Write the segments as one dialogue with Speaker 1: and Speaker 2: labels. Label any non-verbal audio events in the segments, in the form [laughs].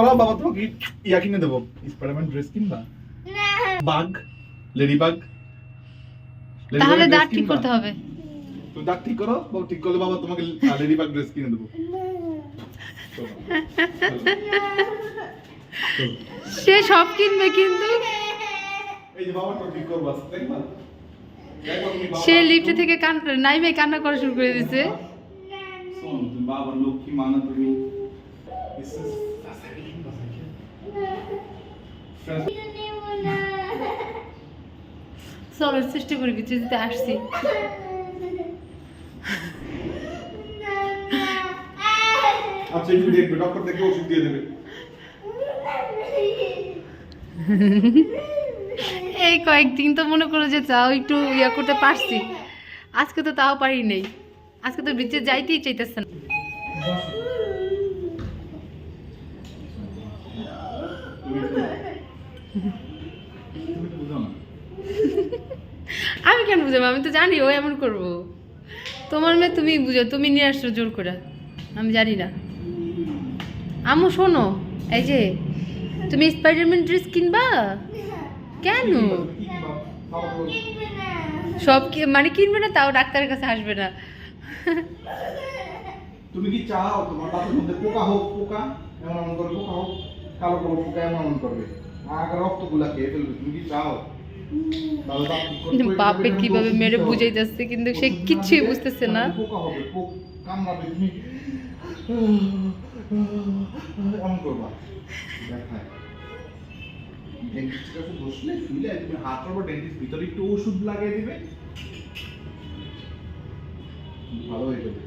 Speaker 1: বাবা বাবা তোমাকে ইয়া কিনে দেবো। স্পাইডারম্যান ড্রেস কিনবা? বাগ লেডি বাগ
Speaker 2: তাহলে দাঁত ঠিক করতে হবে।
Speaker 1: তুমি দাঁত ঠিক করো বাবা ঠিক করলে বাবা তোমাকে লেডি বাগ ড্রেস কিনে দেবো।
Speaker 2: সে সব কিনবে কিন্তু।
Speaker 1: এই যে বাবা তো ঠিক করবা দেখবা দেখবা তুমি বাবা-
Speaker 2: সে লিফট থেকে কান নাইমে কান্না করা শুরু করে দিছে।
Speaker 1: বাবার লক্ষ্মী মানা তুমি।
Speaker 2: চেষ্টা করি ভিতরে যেতে আসছি।
Speaker 1: আচ্ছা একটু দেখবে ডক্টর থেকে ওষুধ দিয়ে দেবে।
Speaker 2: এই কয়েকদিন তো মনে করো যে চাও একটু ইয়া করতে পারছি। আজকে তো তাও পারি নেই। আজকে তো বিচে যাইতেই চাইতেছে না। আমি কেন বুঝাবো? আমি তো জানি ও এমন করব। তোমার মেয়ে তুমি বুঝো, তুমি নিয়ে আসছো জোর করে। আমি জানি না। আমু শোনো, এই যে, তুমি স্পাইডারম্যান ড্রেস কিনবা? কেন। সব কি মানে কিনবে না, তাও ডাক্তারের কাছে আসবে না।
Speaker 1: তুমি কি চাও তোমার দাঁতের মধ্যে পোকা হোক, পোকা, এমন এমন করে পোকা হোক, কালো কালো পোকা এমন এমন করবে? আগে রক্তগুলা খেয়ে ফেলবে তুমি কি চাও
Speaker 2: বাপে কীভাবে মেরে বুঝাইতেছে কিন্তু সে কিচ্ছুই বুঝতেছে না।
Speaker 1: ডেন্টিস্টের কাছে বসলে হাত পর ডেন্টিস্ট ভিতরে একটু ওষুধ লাগিয়ে দিবে। ভালো হয়ে যাবে।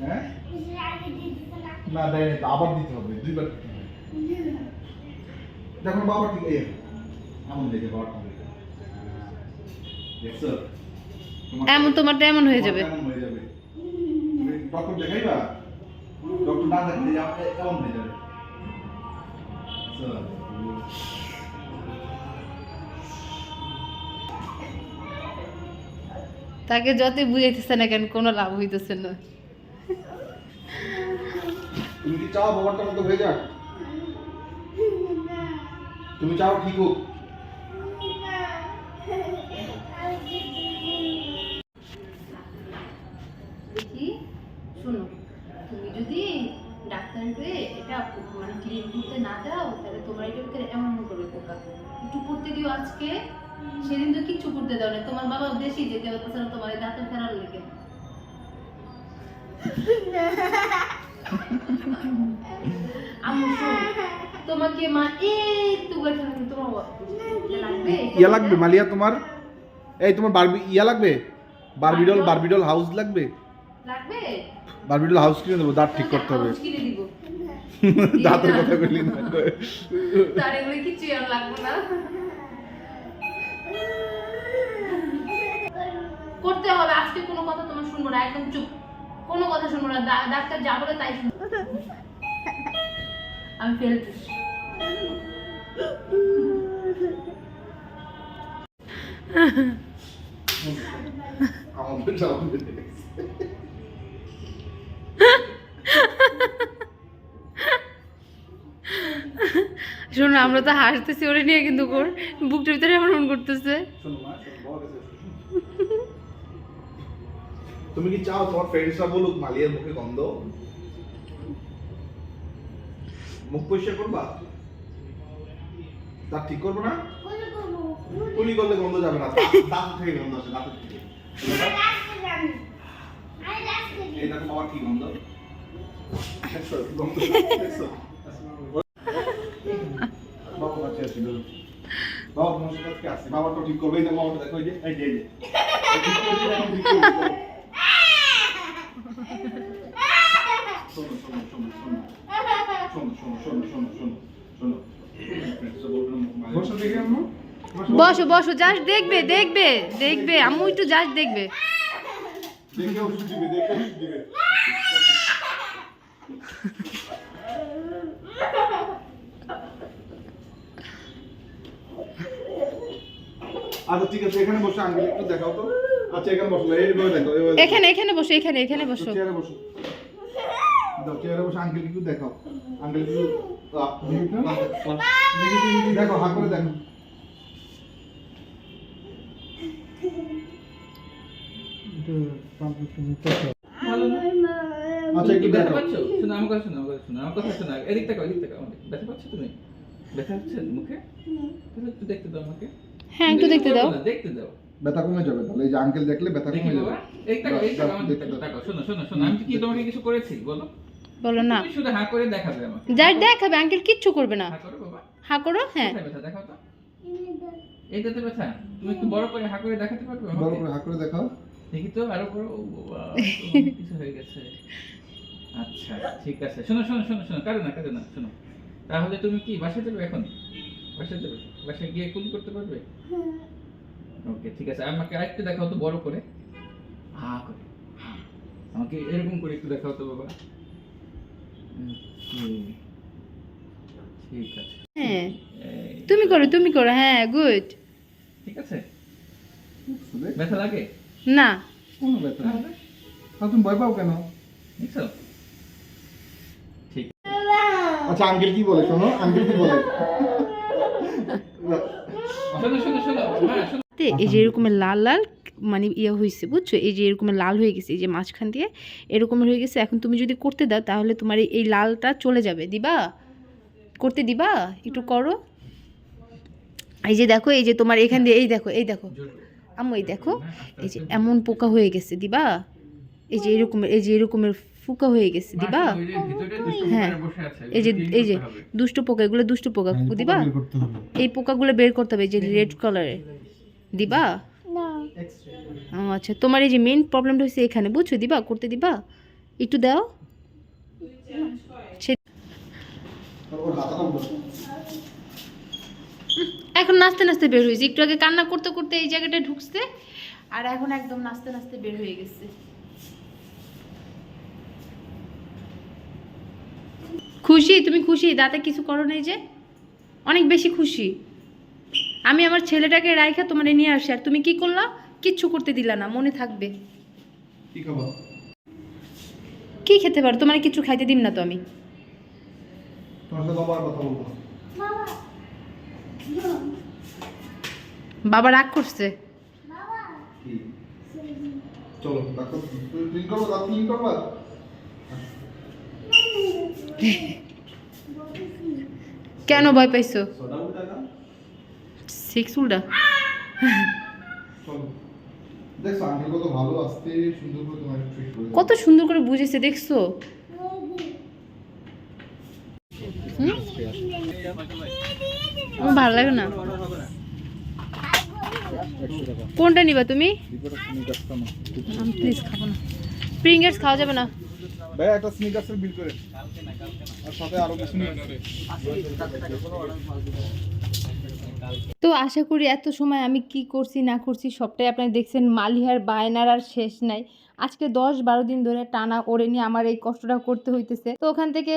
Speaker 1: হ্যাঁ? না দেয় আবার দিতে হবে দুইবার দিতে হবে। দেখো বাবা ঠিক এই এমন দেখে বাবা দেখছ?
Speaker 2: এমন তোমারটা এমন হয়ে যাবে।
Speaker 1: এমন হয়ে যাবে। ডক্টর দেখাইবা? ডক্টর না দেখালে এমন হয়ে যাবে।
Speaker 2: তাকে যতই বুঝাইতেছে না কেন কোনো লাভ হইতেছে না।
Speaker 1: তুমি কি চাও বাবারটার মতো হয়ে যাক? তুমি চাও ঠিক হোক
Speaker 2: শোনো তুমি যদি ডাক্তারকে এটা মানে ক্লিন করতে না দাও তাহলে তোমার এটা ভিতরে এমন করবে পোকা। একটু করতে দিও আজকে সেদিন তো কিচ্ছু করতে দাও না। তোমার বাবা দেশি যেতে তোমার দাঁতের ফেরার লেগে। [laughs] আম্মু শোন, তোমাকে মা একটু গেছে তোমার ইয়ে লাগবে
Speaker 1: মালিয়া তোমার? এই তোমার বারবি ইয়া লাগবে? Barbie doll Barbie doll? হাউস লাগবে?
Speaker 2: লাগবে?
Speaker 1: বারবিডল হাউস কিনে দেবো দাঁত ঠিক করতে হবে। [laughs] দাঁতের কথা বলি না।
Speaker 2: তার এগুলো কিছু আর লাগবে না। করতে হবে আজকে কোনো কথা তোমার শুনব না একদম চুপ। কোনো কথা শুনব না ডাক্তার যা বলে তাই শুনব। আমি ফেল শোনো আমরা তো হাসতেছি ওরে নিয়ে কিন্তু ওর বুকটার ভিতরে এমন মন করতেছে।
Speaker 1: তুমি কি চাও তোমার ফ্রেন্ডসরা বলুক মালিয়ার মুখে গন্ধ? মুখ পরিষ্কার করবা? দাঁত ঠিক করব না? কুলি করলে গন্ধ যাবে না। দাঁত- থেকে গন্ধ আসে দাঁত থেকে। এই দেখো বাবা কি গন্ধ? বাবা বাবা তোমার সাথে আজকে আসছে বাবা তো ঠিক করবে এই দেখো দেখো যে যে। শোনো শোনো শোনো শোনো। বসো
Speaker 2: বসো। যাস দেখবে দেখবে দেখবে। আম্মু একটু যাস দেখবে।
Speaker 1: আচ্ছা ঠিক আছে এখানে বসে আঙ্গুল একটু দেখাও তো। আচ্ছা এখানে বসো এইভাবে দেখো।
Speaker 2: এখানে এখানে বসো এখানে এখানে বসো।
Speaker 1: চেয়ারে বসো। দাও চেয়ারে বসে আঙ্কেল কিছু দেখাও। আঙ্কেল কিছু দেখো। হাত করে দেখো। আচ্ছা একটু দেখো
Speaker 3: শোনো আমার কথা শোনো আমার কথা শোনো আমার কথা শোনো এদিক থেকে এদিক থেকে আমাকে পাচ্ছ তুমি? ব্যথা হচ্ছে মুখে? তাহলে একটু দেখতে দাও আমাকে।
Speaker 2: হ্যাঁ একটু দেখতে দাও।
Speaker 3: দেখতে দাও।
Speaker 1: ব্যথা কমে যাবে তাহলে এই যে আঙ্কেল দেখলে ব্যথা
Speaker 3: দেখি
Speaker 1: কমে যাবে।
Speaker 3: এই এই শোনো শোনো শোনো আমি কি তোমাকে কিছু করেছি? বলো।
Speaker 2: বলো না।
Speaker 3: শুধু হ্যাঁ করে দেখাবে আমাকে।
Speaker 2: যাই দেখাবে আঙ্কেল কিচ্ছু করবে না।
Speaker 3: হ্যাঁ করো বাবা।
Speaker 2: হা করো হ্যাঁ।
Speaker 3: দেখাও তো। এইটাতে ব্যথা? তুমি একটু বড় করে হা করে দেখাতে পারবে
Speaker 1: বড়
Speaker 3: আমাকে
Speaker 1: করে হাত করে দেখাও।
Speaker 3: দেখি তো আরও বড়। [laughs] কিছু হয়ে গেছে। আচ্ছা ঠিক আছে। শোনো শোনো শোনো শোনো কারও না কারও না শোনো। তাহলে তুমি কি বাসায় যাবে এখন? বাসায় যাবে? বাসায় গিয়ে কুলি করতে পারবে? ওকে ঠিক আছে। আমাকে আরেকটু দেখাও তো বড় করে। হা করে হা। আমাকে এরকম করে একটু দেখাও তো বাবা। ঠিক আছে।
Speaker 2: হ্যাঁ তুমি করো তুমি করো হ্যাঁ গুড
Speaker 3: ঠিক আছে? ব্যথা লাগে?
Speaker 2: না।
Speaker 1: কোনো ব্যথা। তুমি ভয় পাও কেন?
Speaker 3: দেখছ? ঠিক।
Speaker 1: আচ্ছা আঙ্কেল কি বলে শোনো আঙ্কেল কি বলে?
Speaker 3: শোনো শোনো শোনো। হ্যাঁ শোনো।
Speaker 2: তে এই যে এরকমের লাল লাল মানে ইয়ে হয়েছে বুঝছ? এই যে এরকমের লাল হয়ে গেছে এই যে মাঝখান দিয়ে এরকমের হয়ে গেছে। এখন তুমি যদি করতে দাও তাহলে তোমার এই- লালটা চলে যাবে। দিবা? করতে দিবা? একটু করো। এই যে দেখো এই যে তোমার এখান দিয়ে এই দেখো এই দেখো। আম্মু এই দেখো এই যে এমন পোকা হয়ে গেছে দিবা? এই যে এরকমের এই যে এরকমের ফুকা হয়ে গেছে দিবা? হ্যাঁ।
Speaker 3: পোকারা বসে আছে,
Speaker 2: এই যে এই যে দুষ্ট পোকা এগুলো দুষ্ট পোকা
Speaker 1: হ্যাঁ,
Speaker 2: দিবা? এই পোকাগুলো বের করতে হবে এই যে রেড কালারের। দিবা? আচ্ছা তোমার এই যে মেন প্রবলেমটা হচ্ছে এখানে, বুঝছ? দিবা? করতে দিবা? একটু দাও। এখন নাচতে নাচতে বের হয়েছে। একটু আগে কান্না করতে করতে এই জায়গাটায় ঢুকছে, আর এখন একদম নাচতে নাচতে বের হয়ে গেছে। খুশি? তুমি খুশি? দাঁতে কিছু করো নাই যে? অনেক বেশি খুশি। আমি আমার ছেলেটাকে রাইখা তোমার নিয়ে আসি। আর তুমি কি করলা? কিচ্ছু করতে দিলা না মনে থাকবে।
Speaker 1: কি
Speaker 2: খেতে পারো? তোমার কিছু খাইতে দিম না তো আমি। বাবা রাগ করছে।
Speaker 1: চলো
Speaker 2: কেন ভয় পাইছো? সিক্স উল্টা
Speaker 1: চলো। দেখছ আঙ্কেল কত ভালো আসতে সুন্দর করে তোমার ট্রিট করে
Speaker 2: কত সুন্দর করে বুঝেছে দেখছ? আমার ভালো লাগে না। কোনটা নিবা তুমি? আমি প্লিজ খাব না। প্রিঙ্গার্স খাওয়া যাবে না।
Speaker 1: ভাই একটা স্নিকার্সের বিল করে। আর সাথে আরও কিছু নিয়ে
Speaker 2: তো আশা করি এত সময় আমি কি করছি না করছি সবটাই আপনারা দেখছেন মালিহার বায়নার আর শেষ নাই। আজকে দশ বারো দিন ধরে টানা ওড়ে নিয়ে আমার এই কষ্টটা করতে হইতেছে। তো ওখান থেকে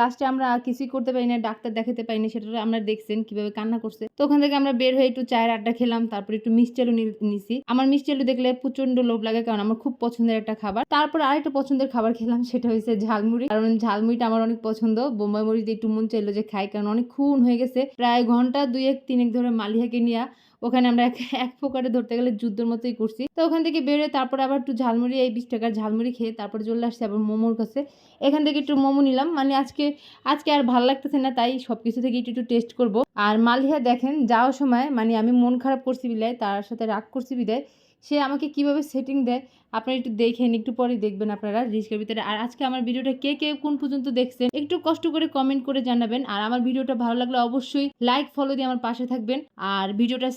Speaker 2: লাস্টে আমরা কিছুই করতে পারি না, ডাক্তার দেখাতে পারি না, সেটা আমরা দেখছেন কীভাবে কান্না করছে। তো ওখান থেকে আমরা বের হয়ে একটু চায়ের আড্ডা খেলাম, তারপর একটু মিষ্টি আলু নিছি। আমার মিষ্টি আলু দেখলে প্রচণ্ড লোভ লাগে, কারণ আমার খুব পছন্দের একটা খাবার। তারপর আরেকটা পছন্দের খাবার খেলাম, সেটা হয়েছে ঝালমুড়ি। কারণ ঝালমুড়িটা আমার অনেক পছন্দ। বোম্বাই দিয়ে একটু মন চাইলো যে খাই, কারণ অনেক খুন হয়ে গেছে। প্রায় ঘণ্টা দুই এক তিনেক ধরে মালিহাকে নিয়ে ওখানে আমরা এক প্রকারে ধরতে গেলে যুদ্ধের মতোই করছি। তো ওখান থেকে বেরোয় তারপর আবার একটু ঝালমুড়ি, এই বিশ টাকার ঝালমুড়ি খেয়ে তারপরে চলে আসছে আবার মোমোর কাছে। এখান থেকে একটু মোমো নিলাম। মানে আজকে আজকে আর ভালো লাগতেছে না, তাই সব কিছু থেকে একটু একটু টেস্ট করব। আর মালিহা দেখেন, যাওয়ার সময় মানে আমি মন খারাপ করছি বিদায়, তার সাথে রাগ করছি বিদায়। সে আমাকে কীভাবে সেটিং দেয়, আপনারা একটু দেখেন, একটু পরে দেখবেন আপনারা রিস্কের ভিতরে। আর আজকে আমার ভিডিওটা কে কে কোন পর্যন্ত দেখছেন, একটু কষ্ট করে কমেন্ট করে জানাবেন। আর আমার ভিডিওটা ভালো লাগলে অবশ্যই লাইক ফলো দিয়ে আমার পাশে থাকবেন। আর ভিডিওটা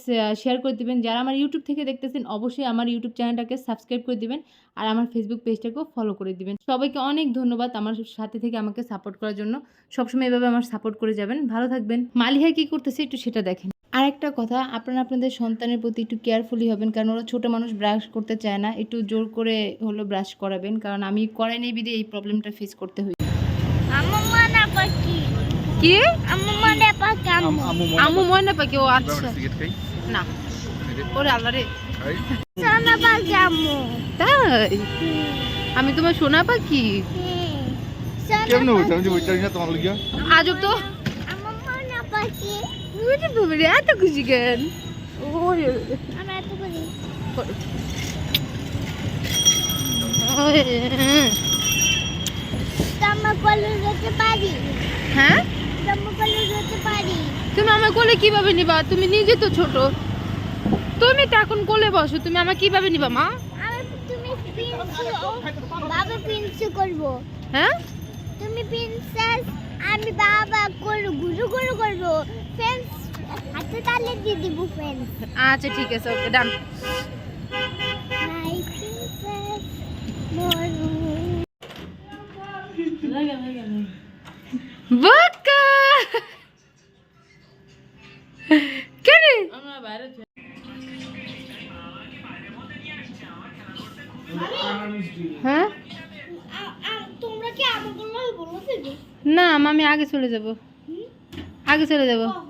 Speaker 2: শেয়ার করে দিবেন। যারা আমার ইউটিউব থেকে দেখতেছেন, অবশ্যই আমার ইউটিউব চ্যানেলটাকে সাবস্ক্রাইব করে দিবেন। আর আমার ফেসবুক পেজটাকেও ফলো করে দিবেন। সবাইকে অনেক ধন্যবাদ আমার সাথে থেকে আমাকে সাপোর্ট করার জন্য। সবসময় এভাবে আমার সাপোর্ট করে যাবেন। ভালো থাকবেন। মালিহা কি করতেছে একটু সেটা দেখেন। আর একটা কথা আপনারা আপনাদের সন্তানের প্রতি একটু কেয়ারফুলি হবেন কারণ ওরা ছোট মানুষ ব্রাশ করতে চায় না। একটু জোর করে হলো ব্রাশ করাবেন কারণ আমি করাই নেই বিদে এই প্রবলেমটা ফেস করতে হই কি? আমু ময়না পাখি ও আচ্ছা। না। ওরে আল্লাহ রে. তাই? আমি তোমার সোনা পাখি?
Speaker 1: কেমনে হইছে যে বইটা তোমার লাগিয়া
Speaker 2: আজব তো।
Speaker 4: আমার মনে পাখি।
Speaker 2: পারবি এত খুশি কেন? হ্যাঁ? তুমি আমার কোলে কীভাবে নিবা? তুমি নিজে তো ছোট। তুমি তো এখন কোলে বসো। তুমি আমার কীভাবে নিবা মা?
Speaker 4: তুমি বাবা প্রিন্সি করব।
Speaker 2: হ্যাঁ?
Speaker 4: তুমি প্রিন্সেস আমি বাবা করব গুরু গুরু করব। ফ্রেন্ডস হাতে তালে দিয়ে দিব ফ্রেন্ডস
Speaker 2: আচ্ছা ঠিক আছে ওকে ডান
Speaker 4: মাই প্রিন্সেস মরু
Speaker 2: বাকা কেন হ্যাঁ
Speaker 4: তোমরা কি আমাকে বলো ফেলবে
Speaker 2: না আমি আগে চলে যাব আগে চলে যাব
Speaker 4: ও